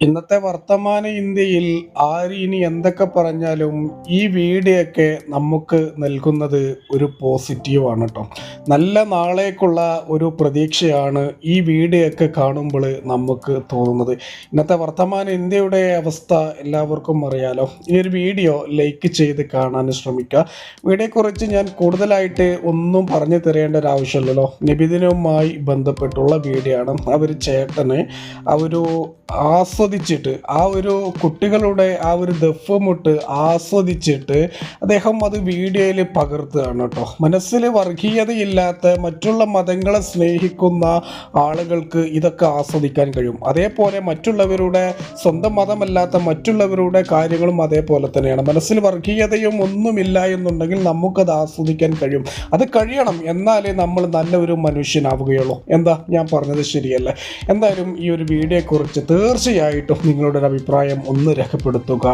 ഇന്നത്തെ വർത്തമാന ഇന്ത്യയിൽ ആര് ഇനി എന്തൊക്കെ പറഞ്ഞാലും ഈ വീഡിയോയൊക്കെ നമുക്ക് നൽകുന്നത് ഒരു പോസിറ്റീവാണ് കേട്ടോ നല്ല നാളേക്കുള്ള ഒരു പ്രതീക്ഷയാണ് ഈ വീഡിയോയൊക്കെ കാണുമ്പോൾ നമുക്ക് തോന്നുന്നത്. ഇന്നത്തെ വർത്തമാന ഇന്ത്യയുടെ അവസ്ഥ എല്ലാവർക്കും അറിയാലോ. ഈ ഒരു വീഡിയോ ലൈക്ക് ചെയ്ത് കാണാൻ ശ്രമിക്കുക. വീഡിയോയെക്കുറിച്ച് ഞാൻ കൂടുതലായിട്ട് ഒന്നും പറഞ്ഞു തരേണ്ട ഒരു ആവശ്യമില്ലല്ലോ. നിബിദിനുമായി ബന്ധപ്പെട്ടുള്ള വീഡിയോ ആണ്. അവർ ചേട്ടന് ആ ഒരു ആസ്വദിച്ചിട്ട് ആ ഒരു കുട്ടികളുടെ ആ ഒരു ദഫ്മുട്ട് ആസ്വദിച്ചിട്ട് അദ്ദേഹം അത് വീഡിയോയിൽ പകർത്തുകയാണ് കേട്ടോ. മനസ്സിൽ വർഗീയതയില്ലാത്ത മറ്റുള്ള മതങ്ങളെ സ്നേഹിക്കുന്ന ആളുകൾക്ക് ഇതൊക്കെ ആസ്വദിക്കാൻ കഴിയും. അതേപോലെ മറ്റുള്ളവരുടെ സ്വന്തം മതമല്ലാത്ത മറ്റുള്ളവരുടെ കാര്യങ്ങളും അതേപോലെ തന്നെയാണ്. മനസ്സിൽ വർഗീയതയും ഒന്നുമില്ല എന്നുണ്ടെങ്കിൽ നമുക്കത് ആസ്വദിക്കാൻ കഴിയും. അത് കഴിയണം. എന്നാലേ നമ്മൾ നല്ലൊരു മനുഷ്യനാവുകയുള്ളൂ. എന്താ? ഞാൻ പറഞ്ഞത് ശരിയല്ല? എന്തായാലും ഈ ഒരു വീഡിയോയെക്കുറിച്ച് തീർച്ചയായിട്ടും നിങ്ങളുടെ അഭിപ്രായം ഒന്ന് രേഖപ്പെടുത്തുക.